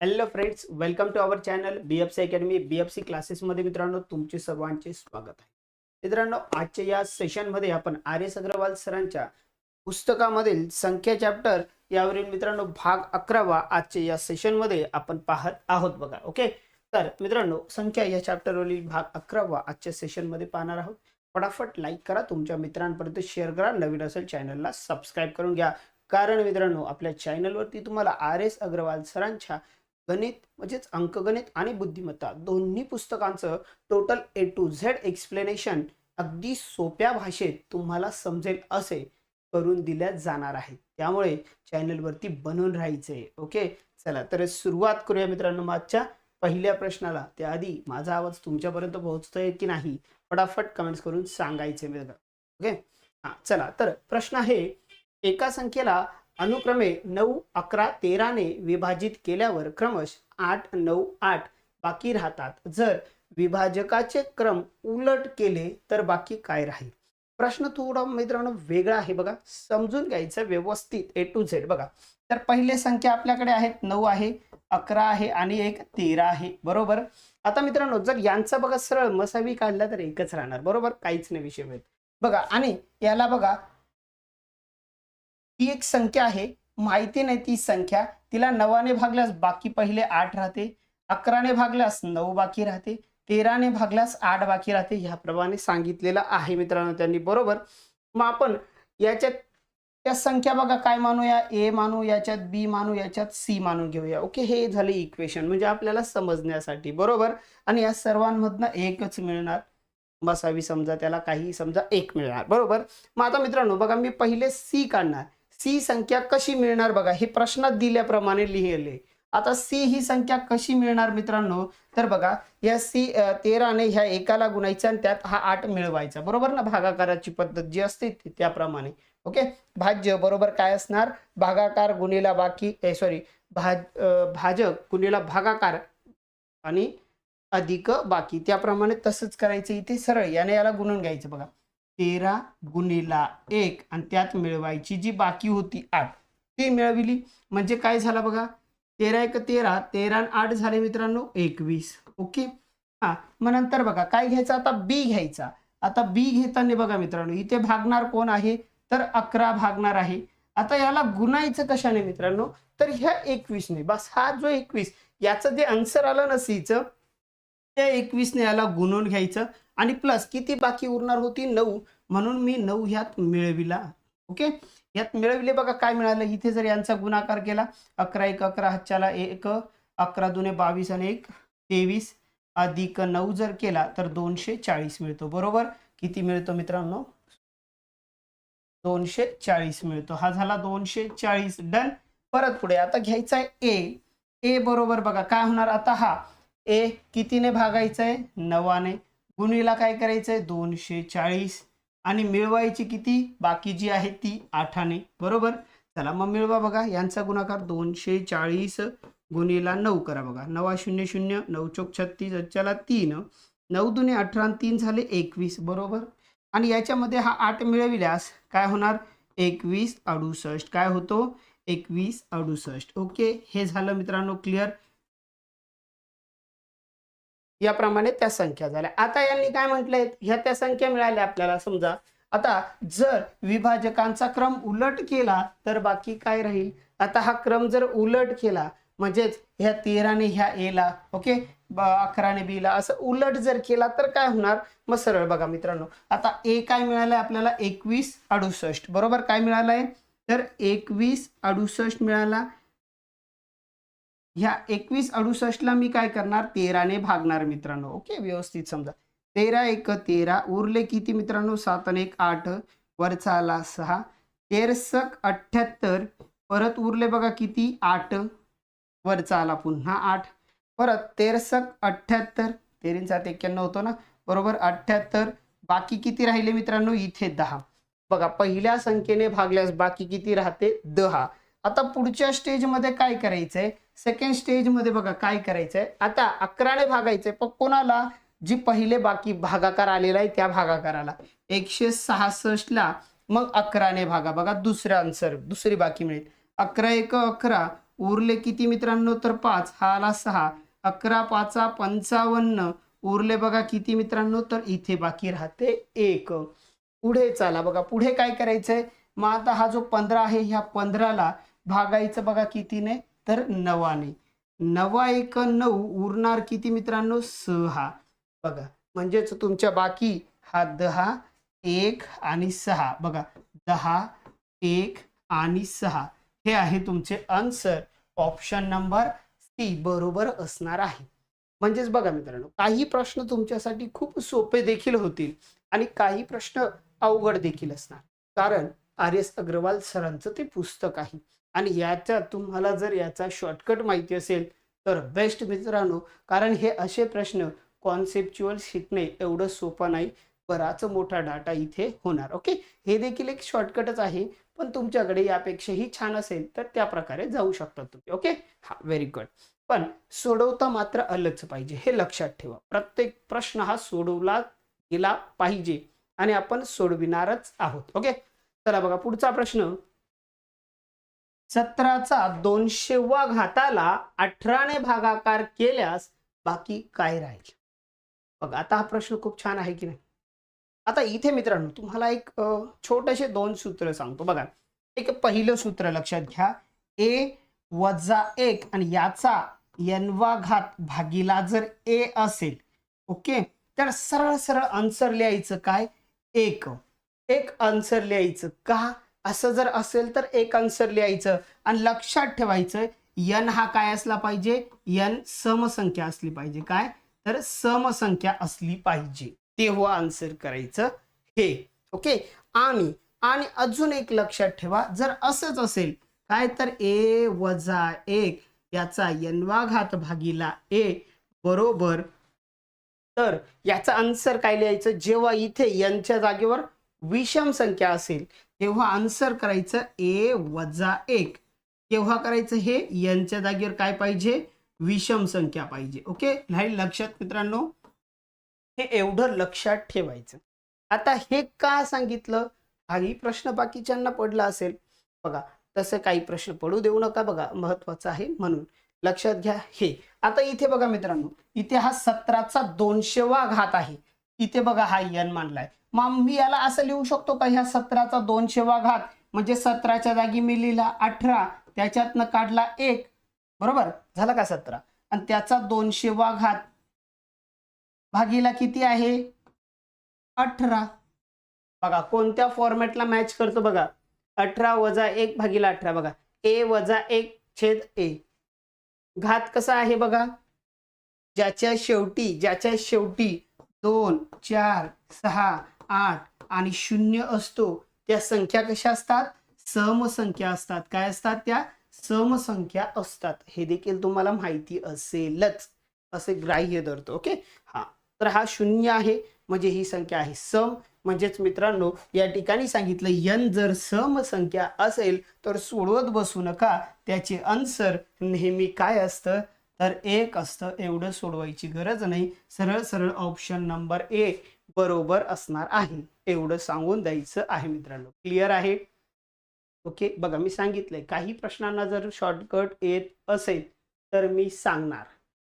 Hello friends welcome to our channel BFC academy B F C क्लासेसमध्ये मित्रांनो तुमचे सर्वांचे स्वागत आहे. मित्रांनो आजच्या या सेशनमध्ये आपण आर एस अग्रवाल सरांच्या पुस्तकामधील संख्या चॅप्टर यावरील मित्रांनो भाग अकरावा आजच्या या सेशनमध्ये आपण पाहत आहोत बघा ओके तर मित्रांनो संख्या या चॅप्टरवरील भाग अकरावा आजच्या सेशनमध्ये पाहणार आहोत. फटाफट लाईक करा तुमच्या मित्रांपर्यंत शेअर करा नवीन असेल चॅनलला सबस्क्राईब करून घ्या. कारण मित्रांनो आपल्या चॅनलवरती तुम्हाला आर एस अग्रवाल सरांच्या गणित म्हणजेच अंकगणित आणि बुद्धिमत्ता. दोन्ही पुस्तकांचं total A to Z explanation अगदी सोप्या भाषेत तुम्हाला समजेल असे करून दिल्या जाणार आहे त्यामुळे चॅनलवरती बनून राहायचे. ओके? चला तर सुरुवात करूया मित्रांनो मागच्या पहिल्या प्रश्नाला. त्याआधी माझा आवाज तुमच्यापर्यंत पोहोचतोय की नाही? फटाफट कमेंट्स करून सांगायचे मित्र ओके? हां चला तर प्रश्न आहे एका संख्येला अनुक्रमे नऊ अकरा तेराने विभाजित केल्यावर क्रमश आठ नऊ आठ बाकी राहतात. जर विभाजकाचे क्रम उलट केले तर बाकी काय राहील? प्रश्न थोडा मित्रांनो वेगळा आहे बघा. समजून घ्यायचं व्यवस्थित ए टू झेड बघा. तर पहिले संख्या आपल्याकडे आहेत नऊ आहे अकरा आहे आणि एक तेरा आहे. बरोबर? आता मित्रांनो जर यांचा बघा सरळ मसावी काढला तर एकच राहणार. बरोबर? काहीच नाही विषय होईल बघा आणि याला बघा ती एक संख्या आहे. माहिती नाही ती संख्या. तिला नवाने भागल्यास बाकी पहिले आठ राहते. अकराने भागल्यास नऊ बाकी राहते. तेराने भागल्यास आठ बाकी राहते. ह्याप्रमाणे सांगितलेलं आहे मित्रांनो त्यांनी. बरोबर? मग आपण याच्यात त्या संख्या बघा काय मानूया? ए मानू याच्यात बी मानू याच्यात सी मानून घेऊया. ओके? हे झाले इक्वेशन म्हणजे आपल्याला समजण्यासाठी. बरोबर? आणि या सर्वांमधनं एकच मिळणार. बसावी समजा त्याला काही समजा एक मिळणार. बरोबर? मग आता मित्रांनो बघा मी पहिले सी काढणार. सी संख्या कशी मिळणार बघा? हे प्रश्नात दिल्याप्रमाणे लिहिले. आता सी ही संख्या कशी मिळणार मित्रांनो? तर बघा या सी तेराने ह्या एकाला गुणायचा आणि त्यात हा आठ मिळवायचा. बरोबर ना? भागाकाराची पद्धत जी असते ती त्याप्रमाणे. ओके? भाज्य बरोबर काय असणार? भागाकार गुणेला बाकी सॉरी भाज भाजक गुणेला भागाकार आणि अधिक बाकी. त्याप्रमाणे तसंच करायचं. इथे सरळ याने याला गुणून घ्यायचं बघा. तेरा गुणिला एक आणि त्यात मिळवायची जी बाकी होती आठ. ती मिळविली. म्हणजे काय झालं बघा? तेरा एक तेरा तेरा आठ झाले मित्रांनो एकवीस. ओके? हा मग नंतर बघा काय घ्यायचं? आता बी घ्यायचा. आता बी घेताना बघा मित्रांनो इथे भागणार कोण आहे? तर अकरा भागणार आहे. आता याला गुणायचं कशाने मित्रांनो? तर ह्या एकवीसने. बस हा जो एकवीस याचं जे आन्सर आलं ना सीचं त्या एकवीसने याला गुणून घ्यायचं. आणि प्लस किती बाकी उरणार होती? नऊ. म्हणून मी नऊ ह्यात मिळविला. ओके यात मिळविले बघा काय मिळालं? इथे जर यांचा गुणाकार केला अकरा एक अकरा हच्च्याला एक अकरा दुने बावीस आणि एक तेवीस अधिक नऊ जर केला तर दोनशे चाळीस मिळतो. बरोबर? किती मिळतो मित्रांनो? दोनशे चाळीस मिळतो. हा झाला दोनशे चाळीस. डन. परत पुढे आता घ्यायचा आहे ए. ए बरोबर बघा. काय होणार? आता हा. ए कितीने भागायचं आहे नवाने. गुणीला काय करायचं आहे दोनशे चाळीस. आणि मिळवायची किती? बाकी जी आहे ती आठाने. बरोबर? चला मग मिळवा बघा. यांचा गुणाकार दोनशे चाळीस. गुणीला नऊ करा बघा. नवा शून्य शून्य नऊ चौक छत्तीस अच्च्याला तीन. नऊ दुने अठरा तीन झाले एकवीस. बरोबर? आणि याच्यामध्ये हा आठ मिळविल्यास काय होणार? एकवीस अडुसष्ट. काय होतो? एकवीस अडुसष्ट. ओके? हे झालं मित्रांनो क्लिअर. याप्रमाणे त्या संख्या झाल्या. आता यांनी काय म्हटलंय? ह्या त्या संख्या मिळाल्या आपल्याला. समजा आता जर विभाजकांचा क्रम उलट केला तर बाकी काय राहील? आता हा क्रम जर उलट केला म्हणजेच ह्या तेराने ह्या एला ओके? अकराने बीला असं उलट जर केला तर काय होणार? मग सरळ बघा मित्रांनो. आता ए काय मिळालंय आपल्याला? एकवीस अडुसष्ट. बरोबर काय मिळालंय? तर एकवीस अडुसष्ट मिळाला. ह्या एकवीस अडुसष्टला मी काय करणार? तेराने भागणार मित्रांनो. ओके? व्यवस्थित समजा. तेरा एक तेरा. उरले किती मित्रांनो? सात आणि एक आठ. वरचा आला सहा. तेरसक अठ्ठ्याहत्तर. परत उरले बघा किती? आठ. वरचा आला पुन्हा आठ. परत तेरसक अठ्ठ्याहत्तर. तेरीन सात एक्क्याण्णव होतो ना? बरोबर? अठ्ठ्याहत्तर. बाकी किती राहिले मित्रांनो? इथे दहा. बघा पहिल्या संख्येने भागल्यास बाकी किती राहते? दहा. आता पुढच्या स्टेजमध्ये काय करायचंय? सेकंड स्टेजमध्ये बघा काय करायचंय? आता अकराने भागायचंय. पण कोणाला? जी पहिले बाकी भागाकार आलेला आहे त्या भागाकाराला. एकशे सहासष्टला मग अकराने भागा. बघा दुसरा आन्सर दुसरी बाकी मिळेल. अकरा एक अकरा. उरले किती मित्रांनो? तर पाच. हा आला सहा. अकरा पाचा पंचावन्न. उरले बघा किती मित्रांनो? तर इथे बाकी राहते एक. पुढे चला. बघा पुढे काय करायचंय? मग आता हा जो पंधरा आहे ह्या पंधराला भागायचं बघा कितीने तर नवाने. नवा एक नऊ उरणार किती मित्रांनो? सहा. बघा म्हणजेच तुमच्या बाकी हा दहा एक आणि सहा. बघा दहा एक आणि सहा. हे आहे तुमचे आन्सर ऑप्शन नंबर सी बरोबर असणार आहे. म्हणजेच बघा मित्रांनो काही प्रश्न तुमच्यासाठी खूप सोपे देखील होतील आणि काही प्रश्न अवघड देखील असणार. कारण आर एस अग्रवाल सरांचं ते पुस्तक आहे. आणि याचा तुम्हाला जर याचा शॉर्टकट माहिती असेल तर बेस्ट मित्रांनो कारण हे असे प्रश्न कॉन्सेप्च्युअल शिकणे एवढं सोपं नाही. बराच मोठा डाटा इथे होणार ओके हे देखील एक शॉर्टकटच आहे पण तुमच्याकडे यापेक्षाही छान असेल तर त्या प्रकारे जाऊ शकता तुम्ही ओके हा व्हेरी गुड पण सोडवता मात्र आलंच पाहिजे हे लक्षात ठेवा. प्रत्येक प्रश्न हा सोडवला गेला पाहिजे आणि आपण सोडविणारच आहोत ओके चला बघा पुढचा प्रश्न. सतराचा दोनशेवा घाताला अठराने भागाकार केल्यास बाकी काय राहील? बघा आता हा प्रश्न खूप छान आहे की नाही? आता इथे मित्रांनो तुम्हाला एक छोटेसे दोन सूत्र सांगतो. बघा एक पहिलं सूत्र लक्षात घ्या. ए वजा एक आणि याचा यनवा घात भागीला जर ए असेल ओके? तर सरळ सरळ आन्सर लिहायचं काय? एक. एक आन्सर लिहायचं का? असं जर असेल तर एक आन्सर लिहायचं आणि लक्षात ठेवायचं यन हा काय असला पाहिजे? यन समसंख्या असली पाहिजे. काय? तर समसंख्या असली पाहिजे. तेव्हा आन्सर करायचं हे. ओके आणि आणि अजून एक लक्षात ठेवा. जर असंच असेल काय तर ए वजा एक याचा यनवाघात भागीला ए बरोबर. तर याचा आन्सर काय लिहायचं? जेव्हा इथे यांच्या जागेवर विषम संख्या असेल तेव्हा आन्सर करायचं? ए वजा एक. केव्हा करायचं हे? यांच्या जागेवर काय पाहिजे? विषम संख्या पाहिजे. ओके? नाही लक्षात मित्रांनो हे एवढं लक्षात ठेवायचं. आता हे का सांगितलं? काही प्रश्न बाकीच्यांना पडला असेल. बघा तसं काही प्रश्न पडू देऊ नका. बघा महत्वाचं आहे म्हणून. लक्षात घ्या हे. आता इथे बघा मित्रांनो इथे हा सतराचा दोनशेवा घात आहे. इथे बघा हा यन मानलाय. मग मी याला असं लिहू शकतो का ह्या सतराचा दोनशेवा घात? म्हणजे सतराच्या जागी मी लिहिला अठरा त्याच्यातनं काढला एक. बरोबर? झाला का सतरा? आणि त्याचा दोनशेवा घात भागीला किती आहे? अठरा. बघा कोणत्या फॉर्मॅटला मॅच करतो बघा? अठरा वजा एक भागीला अठरा. बघा ए वजा एक छेद ए. घात कसा आहे बघा? ज्याच्या शेवटी ज्याच्या शेवटी दोन चार सहा आठ आणि शून्य असतो त्या संख्या कशा असतात? समसंख्या असतात. काय असतात त्या? समसंख्या असतात. हे देखील तुम्हाला माहिती असेलच. असे ग्राह्य धरतो ओके? हा. तर हा शून्य आहे म्हणजे ही संख्या आहे सम. म्हणजेच मित्रांनो या ठिकाणी सांगितलं यन जर सम संख्या असेल तर सोडवत बसू नका. त्याचे आन्सर नेहमी काय असतं? तर एक असतं एवढं सोडवायची गरज नाही. सरळ सरळ ऑप्शन नंबर ए बरोबर असणार आहे. एवढं सांगून द्यायचं आहे मित्रांनो. क्लिअर आहे? ओके बघा मी सांगितलंय काही प्रश्नांना जर शॉर्टकट येत असेल तर मी सांगणार.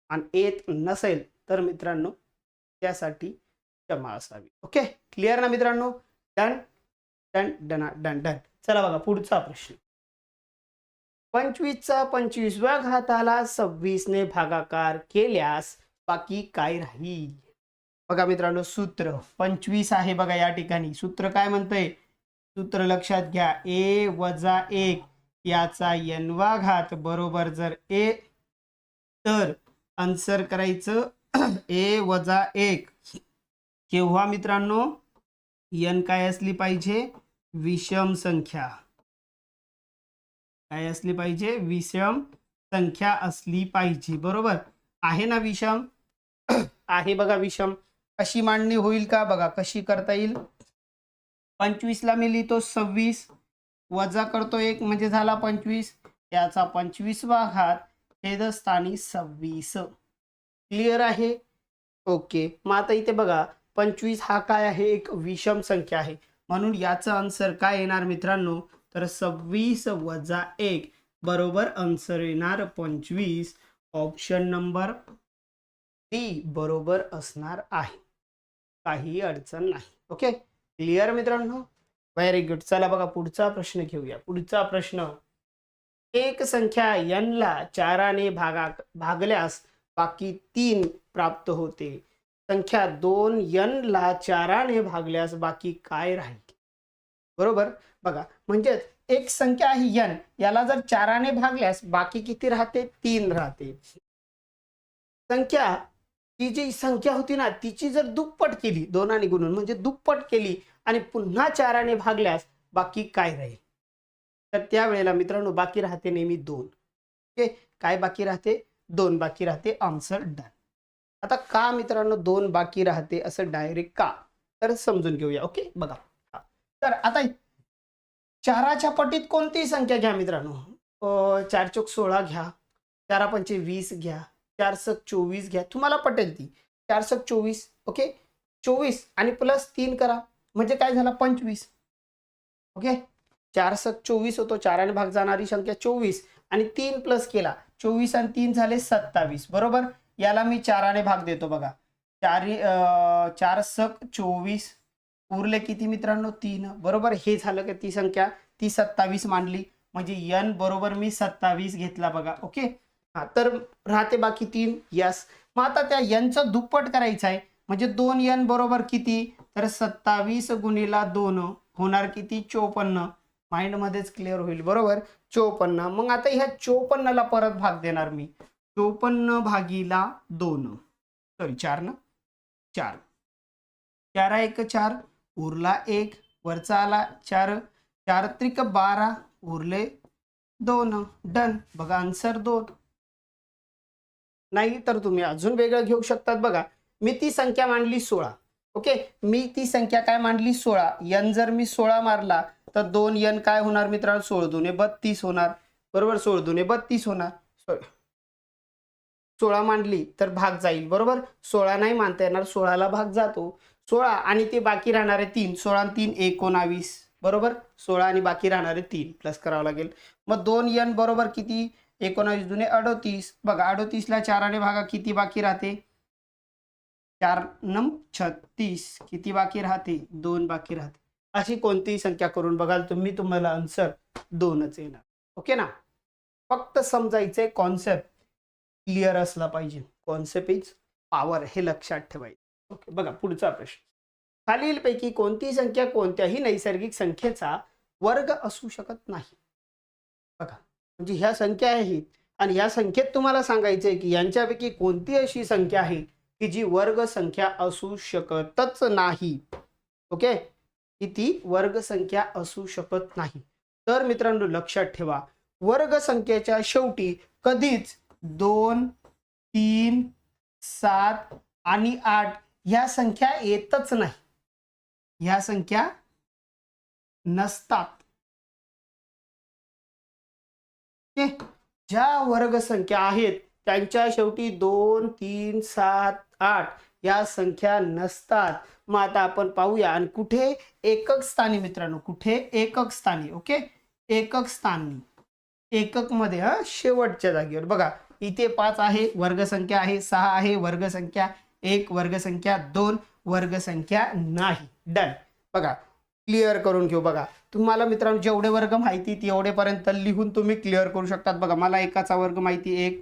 आणि येत नसेल तर मित्रांनो त्यासाठी क्षमा असावी. ओके क्लिअर ना मित्रांनो? Done done done done done चला बघा पुढचा प्रश्न. पंचवीसचा पंचवीसव्या घाताला सव्वीसने भागाकार केल्यास बाकी काय राहील? बघा मित्रांनो सूत्र. पंचवीस आहे बघा या ठिकाणी. सूत्र काय म्हणतंय? सूत्र लक्षात घ्या. ए वजा एक याचा यनवा घात बरोबर जर ए तर आन्सर करायचं ए वजा एक. केव्हा मित्रांनो? यन काय असली पाहिजे? विषम संख्या. काय असली पाहिजे? विषम संख्या असली पाहिजे. बरोबर? आहे ना विषम? आहे बघा विषम. कशी मांडणी होईल का? बघा कशी करता येईल? पंचवीसला मी लिहितो सव्वीस. वजा करतो एक म्हणजे झाला पंचवीस. याचा पंचवीसवा घात छेदस्थानी सव्वीस. क्लिअर आहे? ओके मग आता इथे बघा पंचवीस हा काय आहे? एक विषम संख्या आहे. म्हणून याचं आन्सर काय येणार मित्रांनो? तर सव्वीस वजा एक बरोबर आन्सर येणार पंचवीस. ऑप्शन नंबर डी बरोबर असणार आहे. काही अडचण नाही. ओके क्लिअर मित्रांनो? व्हेरी गुड चला बघा पुढचा प्रश्न घेऊया. पुढचा प्रश्न. एक संख्या यनला चाराने भागा भागल्यास बाकी तीन प्राप्त होते संख्या दोन यनला चाराने भागल्यास बाकी काय राहील? बरोबर? बघा म्हणजेच एक संख्या आहे यन याला जर चाराने भागल्यास बाकी किती राहते? तीन राहते. संख्या ती जी संख्या होती ना तिची जर दुप्पट केली दोनाने गुणून म्हणजे दुप्पट केली आणि पुन्हा चाराने भागल्यास बाकी काय राहील? तर त्यावेळेला मित्रांनो बाकी राहते नेहमी दोन. ओके? काय बाकी राहते? दोन बाकी राहते आन्सर डन. आता का मित्रांनो दोन बाकी राहते असं डायरेक्ट का? तर समजून घेऊया ओके? बघा. तर आता चाराच्या पटीत कोणतीही संख्या घ्या मित्रांनो? चार चौक सोळा घ्या. चारा पंचे वीस घ्या. चारशक चोवीस घ्या. तुम्हाला पटेल ती. चारशक चोवीस ओके? चोवीस आणि प्लस तीन करा. म्हणजे काय झाला? पंचवीस. ओके? चारशक चोवीस होतो. चाराने भाग जाणारी संख्या चोवीस आणि तीन प्लस केला. चोवीस आणि तीन झाले सत्तावीस. बरोबर? याला मी चाराने भाग देतो बघा. चारी चार सक चोवीस. उरले किती मित्रांनो? तीन. बरोबर? हे झालं का ती संख्या? ती सत्तावीस मांडली. म्हणजे यन बरोबर मी सत्तावीस घेतला बघा. ओके? हा तर राहते बाकी तीन. यस. मग आता त्या यांचं दुप्पट करायचं आहे. म्हणजे दोन यन बरोबर किती? तर सत्तावीस गुणीला दोन होणार किती? चोपन्न. माइंडमध्येच क्लिअर होईल. बरोबर? चोपन्न. मग आता ह्या चोपन्नला परत भाग देणार मी. चोपन्न भागीला दोन. सॉरी चार ना? चार. चारा एक चार. उरला एक. वरचा आला चार. चार त्रिक बारा. उरले दोन. डन बघा आन्सर दोन. नाही तर तुम्ही अजून वेगळं घेऊ शकतात. बघा मी ती संख्या मांडली सोळा. ओके? मी ती संख्या काय मांडली? सोळा. यन जर मी सोळा मारला तर दोन यन काय होणार मित्रांनो? सोळ दुने बत्तीस होणार. बरोबर? सोळ दुने बत्तीस होणार. सॉरी. सोळा मांडली तर भाग जाईल. बरोबर? सोळा नाही मानता येणार. सोळाला भाग जातो. सोळा आणि ते बाकी राहणारे तीन. सोळा आणि तीन एकोणावीस. बरोबर? सोळा आणि बाकी राहणारे तीन. प्लस करावं लागेल. मग दोन यन बरोबर किती? एकोणावीस जुने अडोतीस. बघा अडोतीसला चाराने भागा किती बाकी राहते? चार नम छत्तीस. किती बाकी राहते? दोन बाकी राहते. अशी कोणतीही संख्या करून बघाल तुम्ही तुम्हाला आन्सर दोनच येणार. ओके ना? फक्त समजायचंय कॉन्सेप्ट क्लिअर असला पाहिजे. कॉन्सेप्ट इज पॉवर हे लक्षात ठेवायचं. ओके बघा पुढचा प्रश्न. खालीलपैकी कोणती संख्या कोणत्याही नैसर्गिक संख्येचा वर्ग असू शकत नाही. बघा म्हणजे ह्या संख्या आहेत आणि ह्या संख्येत तुम्हाला सांगायचं आहे की यांच्यापैकी कोणती अशी संख्या आहे की जी वर्ग संख्या असू शकतच नाही. ओके? की ती वर्ग संख्या असू शकत नाही. तर मित्रांनो लक्षात ठेवा. वर्ग संख्येच्या शेवटी कधीच दोन तीन सात आणि आठ ह्या संख्या येतच नाही. ह्या संख्या नसतात. ज्या वर्गसंख्या आहेत त्यांच्या शेवटी दोन तीन सात आठ या संख्या नसतात. मग आता आपण पाहूया. आणि कुठे? एकक स्थानी मित्रांनो कुठे? एकक स्थानी ओके? एकक स्थानी. एककमध्ये हा शेवटच्या जागेवर. बघा इथे पाच आहे वर्गसंख्या आहे सहा आहे वर्गसंख्या एक वर्गसंख्या दोन वर्गसंख्या नाही. डन. बघा क्लिअर करून घेऊ बघा. तुम्हाला मित्रांनो जेवढे वर्ग माहिती तेवढेपर्यंत लिहून तुम्ही क्लिअर करू शकतात. बघा मला एकाचा वर्ग माहिती एक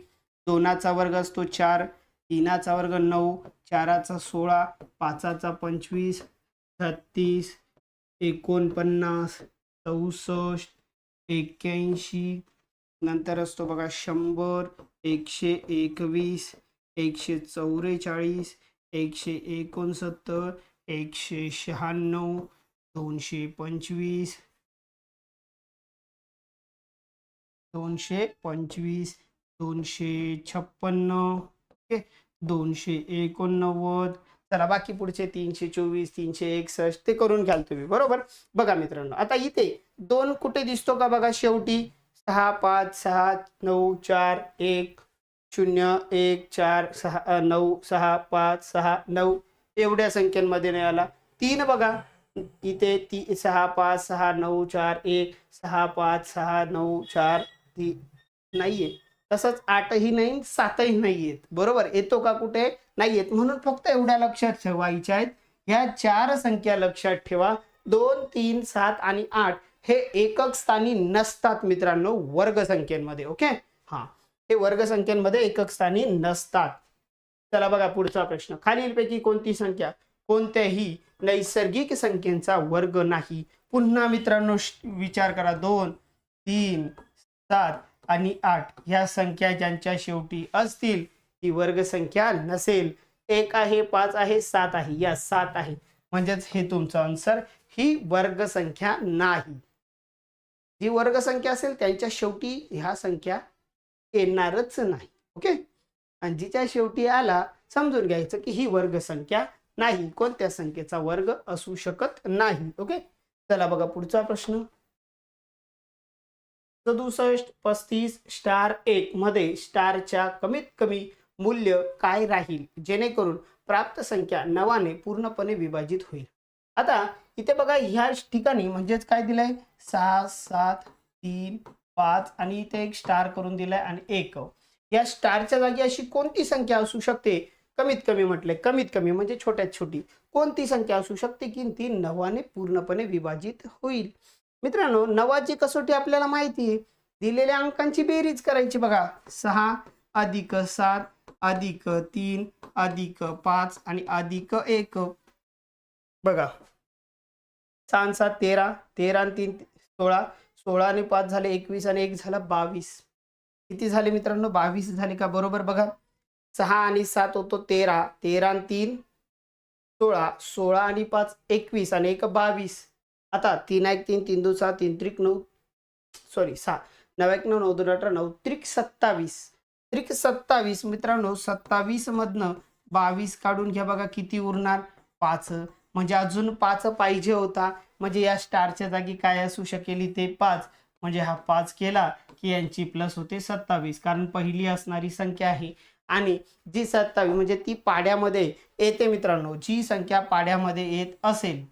दोनाचा वर्ग असतो चार तीनाचा वर्ग नऊ चाराचा सोळा पाचाचा पंचवीस छत्तीस एकोणपन्नास चौसष्ट एक्क्याऐंशी नंतर असतो बघा शंभर एकशे एकवीस एकशे चौवेचाळीस एकशे एकोणसत्तर एकशे शहाण्णव दोनशे पंचवीस. दोनशे पंचवीस दोनशे छप्पन्न ओके. दोनशे एकोणनव्वद. चला बाकी पुढचे तीनशे चोवीस तीनशे एकसष्ट ते करून घ्याल तुम्ही बरोबर? बघा मित्रांनो आता इथे दोन कुठे दिसतो का बघा शेवटी? सहा पाच सहा नऊ चार एक शून्य एक चार सहा नऊ सहा पाच सहा नऊ एवढ्या संख्यांमध्ये नाही आला. तीन बघा. इथे ती सहा पाच सहा नऊ चार एक सहा पाच सहा नऊ चार ती नाहीये. तसंच आठही नाही सातही नाहीयेत. बरोबर? येतो का कुठे? नाही येत म्हणून फक्त एवढ्या लक्षात ठेवायच्या आहेत ह्या चार संख्या लक्षात ठेवा. दोन तीन सात आणि आठ हे एकक स्थानी नसतात मित्रांनो वर्ग संख्येमध्ये ओके? हा. हे वर्ग संख्येमध्ये एकक स्थानी नसतात. चला बघा पुढचा प्रश्न. खालीलपैकी कोणती संख्या? कोणत्याही नैसर्गिक संख्येचा वर्ग नाही. पुन्हा मित्रांनो विचार करा. दोन तीन सात आणि आठ ह्या संख्या ज्यांच्या शेवटी असतील ती वर्ग संख्या नसेल. एक आहे पाच आहे सात आहे. या सात आहे. म्हणजेच हे तुमचं आन्सर ही वर्ग संख्या नाही. जी वर्ग संख्या असेल त्यांच्या शेवटी ह्या संख्या येणारच नाही. ओके? आणि जिच्या शेवटी आला समजून घ्यायचं की ही वर्ग संख्या नाही. कोणत्या संख्येचा वर्ग असू शकत नाही. ओके? चला बघा पुढचा प्रश्न. सदुसष्ट पस्तीस स्टार एक मध्ये स्टारच्या कमीत कमी मूल्य काय राहील? जेणेकरून प्राप्त संख्या नवाने पूर्णपणे विभाजित होईल. आता इथे बघा ह्या ठिकाणी म्हणजेच काय दिलंय? सहा सात तीन पाच आणि इथे एक स्टार करून दिलाय आणि एक. या स्टारच्या जागी अशी कोणती संख्या असू शकते? कमीत कमी म्हटले कमीत कमी म्हणजे छोट्यात छोटी कोणती संख्या असू शकते की ती नवाने पूर्णपणे विभाजित होईल? मित्रांनो नवाची कसोटी आपल्याला माहिती आहे. दिलेल्या अंकांची बेरीज करायची बघा. सहा अधिक सात अधिक तीन अधिक पाच आणि अधिक एक. बघा. सहा सात तेरा. तेरा आणि तीन सोळा. सोळा आणि पाच झाले एकवीस आणि एक झाला बावीस. किती झाले मित्रांनो? बावीस झाले का? बरोबर बघा. सहा आणि सात होतो तेरा. तेरा आणि तीन सोळा. सोळा आणि पाच एकवीस आणि एक बावीस. आता तीन एक तीन तीन दोन सहा तीन त्रिक नऊ सॉरी सहा. नऊ एक नऊ नऊ दोन अठरा नऊ त्रिक सत्तावीस. त्रिक सत्तावीस मित्रांनो सत्तावीस मधनं बावीस काढून घ्या बघा किती उरणार. पाच. म्हणजे अजून पाच पाहिजे होता. म्हणजे या स्टारच्या जागी काय असू शकेल इथे पाच. म्हणजे हा पाच केला की यांची प्लस होते सत्तावीस. कारण पहिली असणारी संख्या आहे. आणि जी सत्तावीस म्हणजे ती पाड्यामध्ये येते मित्रांनो जी संख्या पाड्यामध्ये येत असेल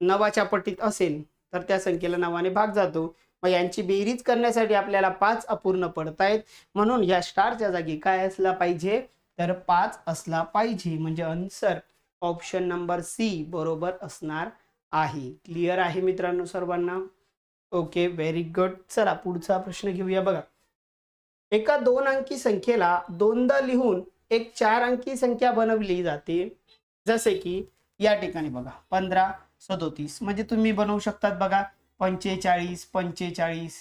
नवाच्या पट्टीत असेल तर त्या संख्येला नवाने भाग जातो. मग यांची बेरीज करण्यासाठी आपल्याला पाच अपूर्ण पडतायत म्हणून या स्टारच्या जागी काय असला पाहिजे? तर पाच असला पाहिजे. म्हणजे आन्सर ऑप्शन नंबर सी बरोबर असणार आहे. क्लिअर आहे मित्रांनो सर्वांना? ओके व्हेरी गुड चला पुढचा प्रश्न घेऊया बघा. एका दोन अंकी संख्येला दोनदा लिहून एक चार अंकी संख्या बनवली जाते. जसे की या ठिकाणी बघा पंधरा सदोतीस. म्हणजे तुम्ही बनवू शकतात बघा पंचेचाळीस पंचेचाळीस.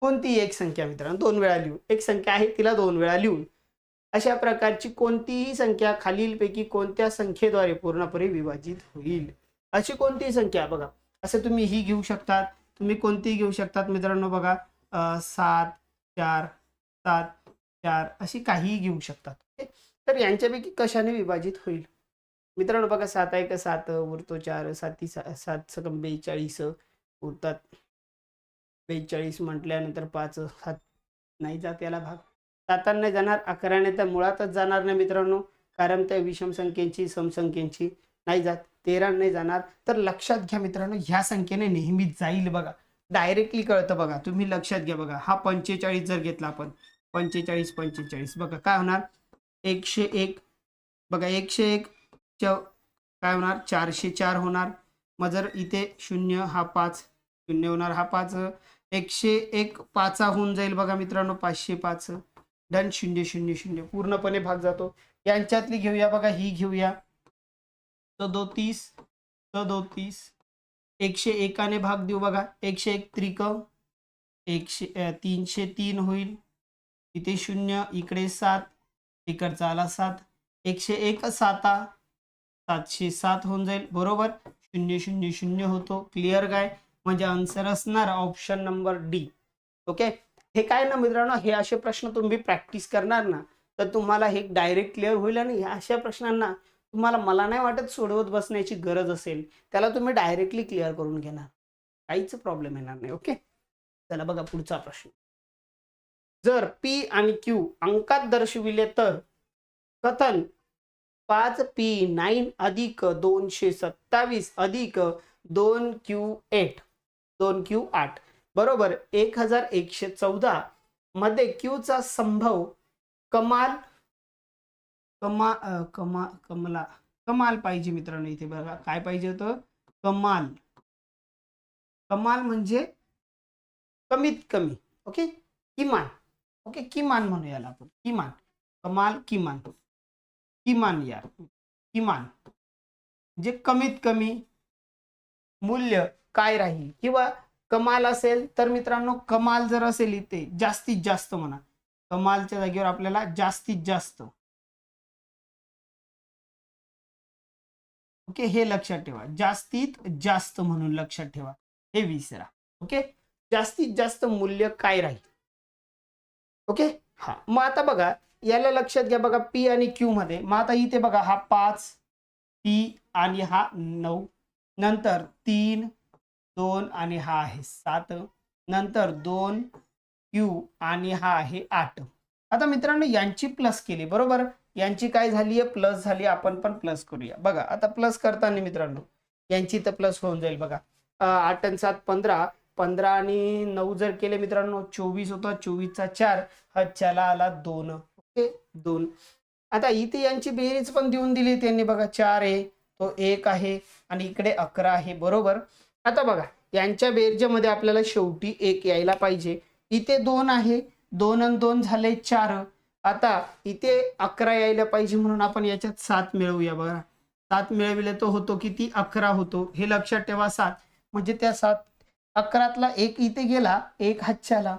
कोणती एक संख्या मित्रांनो? दोन वेळा लिहून. एक संख्या आहे तिला दोन वेळा लिहून. अशा प्रकारची कोणतीही संख्या खालीलपैकी कोणत्या संख्येद्वारे पूर्णपणे विभाजित होईल? अशी कोणतीही संख्या बघा. असं तुम्ही ही घेऊ शकतात. तुम्ही कोणतीही घेऊ शकतात मित्रांनो बघा. सात चार सात चार अशी काहीही घेऊ शकतात. ओके? तर यांच्यापैकी कशाने विभाजित होईल? मित्रांनो बघा सात एक सात उरतो चार साती सा- सात सकम बेचाळीस उरतात. बेचाळीस म्हटल्यानंतर पाच सात नाही जात याला भाग. सातांना जाणार अकराने तर मुळातच जाणार नाही मित्रांनो कारण त्या विषम संख्येची समसंख्येची नाही जात. तेरा नाही जाणार. तर लक्षात घ्या मित्रांनो ह्या संख्येने नेहमीच जाईल बघा. डायरेक्टली कळतं बघा. तुम्ही लक्षात घ्या बघा. हा पंचेचाळीस जर घेतला आपण पंचेचाळीस पंचेचाळीस. बघा काय होणार? एकशे एक. बघा एकशे एक च काय होणार? चारशे चार होणार. मग जर इथे शून्य हा पाच. शून्य होणार हा पाच. एकशे एक पाचा होऊन जाईल बघा मित्रांनो पाचशे पाच. डन शून्य शून्य शून्य. पूर्णपणे भाग जातो. यांच्यातली घेऊया बघा ही घेऊया. सदोतीस सदोतीस एकशे एकाने भाग देऊ बघा. एकशे एक त्रिक एकशे तीनशे तीन होईल. इथे शून्य इकडे सात इकडचा आला सात. एकशे एक साता सातशे सात होऊन जाईल. बरोबर? शून्य शून्य शून्य होतो. क्लिअर काय? म्हणजे आन्सर असणार ऑप्शन नंबर डी ओके हे काय ना मित्रांनो? हे असे प्रश्न तुम्ही प्रॅक्टिस करणार ना तर तुम्हाला हे डायरेक्ट क्लिअर होईल आणि ह्या अशा प्रश्नांना तुम्हाला मला नाही वाटत सोडवत बसण्याची गरज असेल. त्याला तुम्ही डायरेक्टली क्लिअर करून घेणार. काहीच प्रॉब्लेम येणार नाही. ओके चला बघा पुढचा प्रश्न. जर पी आणि क्यू अंकात दर्शविले तर कथन पाच पी नाईन अधिक दोनशे सत्तावीस अधिक दोन क्यू एट दोन क्यू आठ. बरोबर? एक हजार एकशे चौदा मध्ये क्यूचा संभव कमाल कमा कमा कमला कमाल पाहिजे मित्रांनो इथे बघा. काय पाहिजे होतं? कमाल. कमाल म्हणजे कमीत कमी. ओके? किमान. ओके किमान म्हणू याला आपण. किमान. कमाल किमान. किमान यार. किमान. जे कमीत कमी मूल्य काय राहील? किंवा कमाल असेल तर मित्रांनो कमाल जर असेल इथे जास्तीत जास्त म्हणा. कमालच्या जागेवर आपल्याला जास्तीत जास्त. ओके हे लक्षात ठेवा. जास्तीत जास्त म्हणून लक्षात ठेवा. हे विसरा. ओके? जास्तीत जास्त मूल्य काय राहील? ओके? हा. मग आता बघा याला लक्षात घ्या बघा पी आणि क्यू मध्ये. मग आता इथे बघा हा पाच पी आणि हा नऊ. नंतर तीन दोन आणि हा आहे सात. नंतर दोन क्यू आणि हा आहे आठ. आता मित्रांनो यांची प्लस केली बरोबर? यांची काय झाली आहे? प्लस झाली आपण पण प्लस करूया. बघा आता प्लस करताना मित्रांनो यांची तर प्लस होऊन जाईल बघा. आठ आणि सात पंधरा. पंधरा आणि नऊ जर केले मित्रांनो चोवीस होता चोवीसचा चार हा चला आला दोन. ओके? दोन. आता इथे यांची बेरीज पण देऊन दिली त्यांनी. बघा चार आहे तो एक आहे आणि इकडे अकरा आहे. बरोबर? आता बघा यांच्या बेरजेमध्ये आपल्याला शेवटी एक यायला पाहिजे. इथे दोन आहे दोन आणि दोन झाले चार. आता इथे अकरा यायला पाहिजे म्हणून आपण याच्यात सात मिळवूया. बघा सात मिळविले तो होतो किती? अकरा होतो. हे लक्षात ठेवा सात. म्हणजे त्या सात अकरातला एक इथे गेला एक हातच्याला.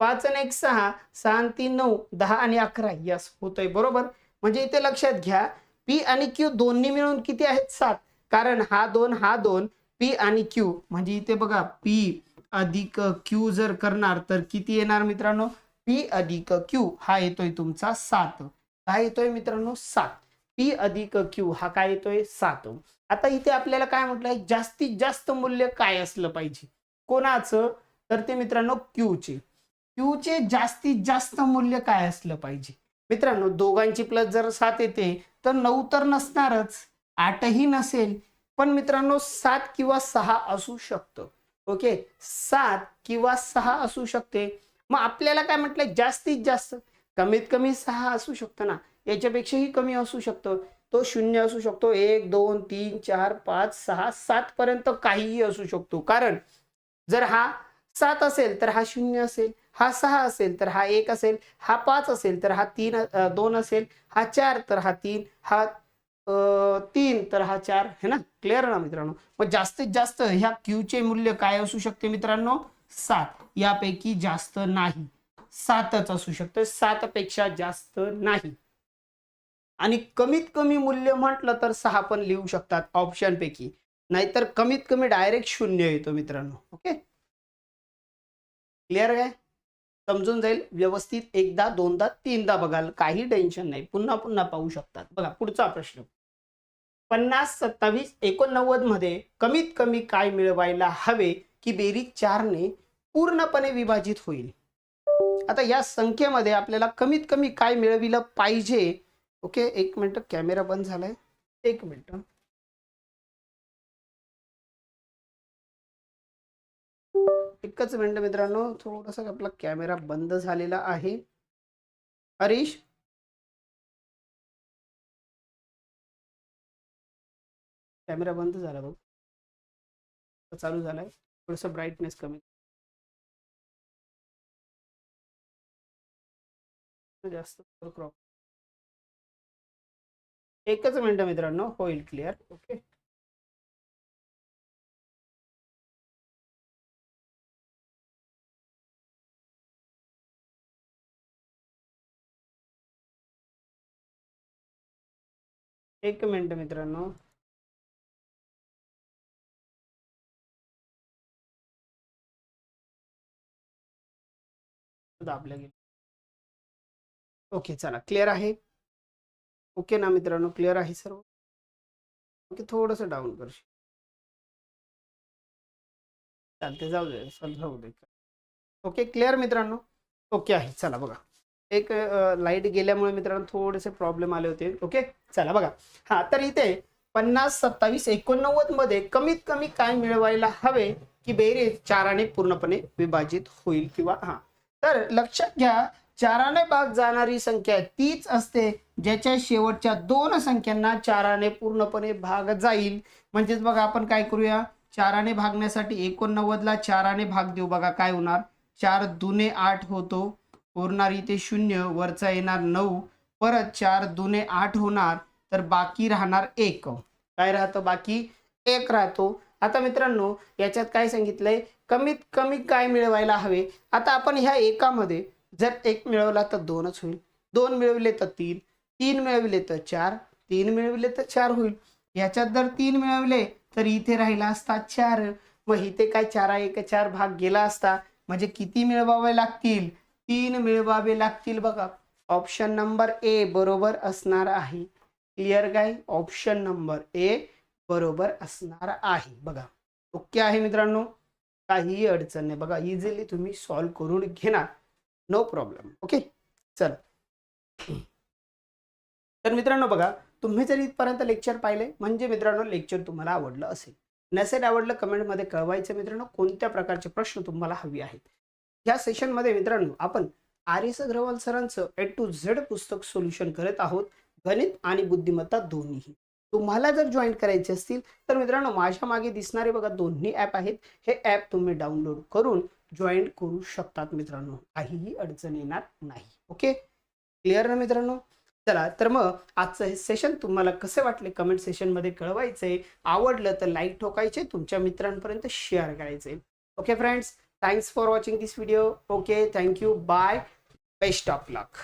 पाच आणि एक सहा सहा आणि तीन नऊ दहा आणि अकरा यस होतोय बरोबर? म्हणजे इथे लक्षात घ्या पी आणि क्यू दोन्ही मिळून किती आहेत? सात. कारण हा दोन हा दोन पी आणि क्यू. म्हणजे इथे बघा पी अधिक क्यू जर करणार तर किती येणार मित्रांनो? पी अधिक क्यू. हा येतोय तुमचा सात. काय येतोय मित्रांनो सात. पी अधिक क्यू हा काय येतोय? सात आता इथे आपल्याला काय म्हटलंय? जास्तीत जास्त मूल्य काय असलं पाहिजे? कोणाचं? तर ते मित्रांनो क्यूचे क्यूचे जास्तीत जास्त मूल्य काय असलं पाहिजे? मित्रांनो दोघांची प्लस जर सात येते तर नऊ तर नसणारच. आठही नसेल. पण मित्रांनो सात किंवा सहा असू शकतं. ओके? सात किंवा सहा असू शकते. मग आपल्याला काय म्हटलंय? जास्तीत जास्त. कमीत कमी सहा असू शकतं ना. याच्यापेक्षाही कमी असू शकतं. तो शून्य असू शकतो. एक दोन तीन चार पाच सहा सात पर्यंत काहीही असू शकतो. कारण जर हा सात असेल तर हा शून्य असेल. हा सहा असेल तर हा एक असेल. हा पाच असेल तर हा तीन दोन असेल. हा चार तर हा तीन. हा तीन तर हा चार. है ना? क्लिअर ना मित्रांनो? मग जास्तीत जास्त ह्या क्यूचे मूल्य काय असू शकते मित्रांनो? सात. यापैकी जास्त नाही. सातच असू शकतं. सात पेक्षा जास्त नाही. आणि कमीत कमी मूल्य म्हटलं तर सहा पण लिहू शकतात ऑप्शन पैकी. नाहीतर कमीत कमी डायरेक्ट शून्य येतो मित्रांनो. ओके क्लिअर काय समजून जाईल. व्यवस्थित एकदा दोनदा तीनदा बघाल. काही टेन्शन नाही. पुन्हा पुन्हा पाहू शकतात. बघा पुढचा प्रश्न. पन्नास सत्तावीस एकोणनव्वदमध्ये कमीत कमी काय मिळवायला हवे की बेरीज चारने पूर्णपणे विभाजित होईल? आता या संख्येमध्ये आपल्याला कमीत कमी काय मिळविलं पाहिजे ओके एक मिनटं कॅमेरा बंद झालाय. एक मिनटं. एकच मिनटं मित्रांनो थोडासा आपला कॅमेरा बंद झालेला आहे. हरीश? कॅमेरा बंद झाला बघ. चालू झालाय. थोडस ब्राईटनेस कमी. जास्त क्रॉप एकच मिनटं मित्रांनो होईल क्लिअर ओके एक मिनट मित्रांनो. आपल्या गेलं. ओके चला क्लिअर आहे? ओके ना मित्रांनो क्लिअर आहे सर्व? ओके थोडस डाऊन करशील चालते जाऊ दे चल जाऊ दे. ओके क्लिअर मित्रांनो? ओके आहे चला बघा. एक लाइट गेल्यामुळे मित्रांनो थोडेसे प्रॉब्लेम आले होते. ओके चला बघा. हा तर इथे पन्नास सत्तावीस एकोणनव्वदमध्ये कमीत कमी काय मिळवायला हवे की बेरीज चाराने पूर्णपणे विभाजित होईल किंवा हा. तर लक्षात घ्या चाराने भाग जाणारी संख्या तीच असते ज्याच्या शेवटच्या दोन संख्यांना चाराने पूर्णपणे भाग जाईल. म्हणजेच बघा आपण काय करूया? चाराने भागण्यासाठी एकोणनव्वदला चाराने भाग देऊ. बघा काय होणार? चार दुने आठ होतो. उरणार इथे शून्य वरचा येणार नऊ. परत चार दुने आठ होणार तर बाकी राहणार एक. काय राहतं? बाकी एक राहतो. आता मित्रांनो याच्यात काय सांगितलंय? कमीत कमी काय मिळवायला हवे? आता आपण ह्या एकामध्ये जर एक मिळवला तर दोनच होईल. दोन मिळवले तर तीन तीन मिळवले तर चार तीन मिळवले तर चार होईल. ह्याच्यात जर तीन मिळवले तर इथे राहिला असता चार. मग इथे काय चारा एक चार भाग गेला असता? म्हणजे किती मिळवावे लागतील? तीन मिळवावे लागतील बघा. ऑप्शन नंबर ए बरोबर असणार आहे. क्लिअर काय ऑप्शन नंबर ए बरोबर असणार आहे. बघा. ओके आहे मित्रांनो? काहीही अडचण नाही. बघा इझिली तुम्ही सॉल्व्ह करून घेणार. नो प्रॉब्लेम ओके चल. तर मित्रांनो बघा तुम्ही जर इथपर्यंत लेक्चर पाहिले म्हणजे मित्रांनो लेक्चर तुम्हाला आवडलं असेल. नसेल आवडलं कमेंटमध्ये कळवायचं मित्रांनो कोणत्या प्रकारचे प्रश्न तुम्हाला हवी आहेत? या सेशनमध्ये मित्रांनो आपण आर एस अग्रवाल सरांचं ए टू झेड पुस्तक सोल्युशन करत आहोत गणित आणि बुद्धिमत्ता दोन्हीही. तुम्हाला जर जॉईन करायचे असतील तर मित्रांनो माझ्या मागे दिसणारे बघा दोन्ही ॲप आहेत. हे ॲप तुम्ही डाउनलोड करून जॉईन करू शकतात मित्रांनो. काहीही अडचण येणार नाही. ओके क्लिअर ना मित्रांनो? चला तर मग आजचं हे सेशन तुम्हाला कसे वाटले? कमेंट सेशनमध्ये कळवायचे आवडलं तर लाईक ठोकायचे तुमच्या मित्रांपर्यंत शेअर करायचे okay friends thanks for watching this video okay thank you bye best of luck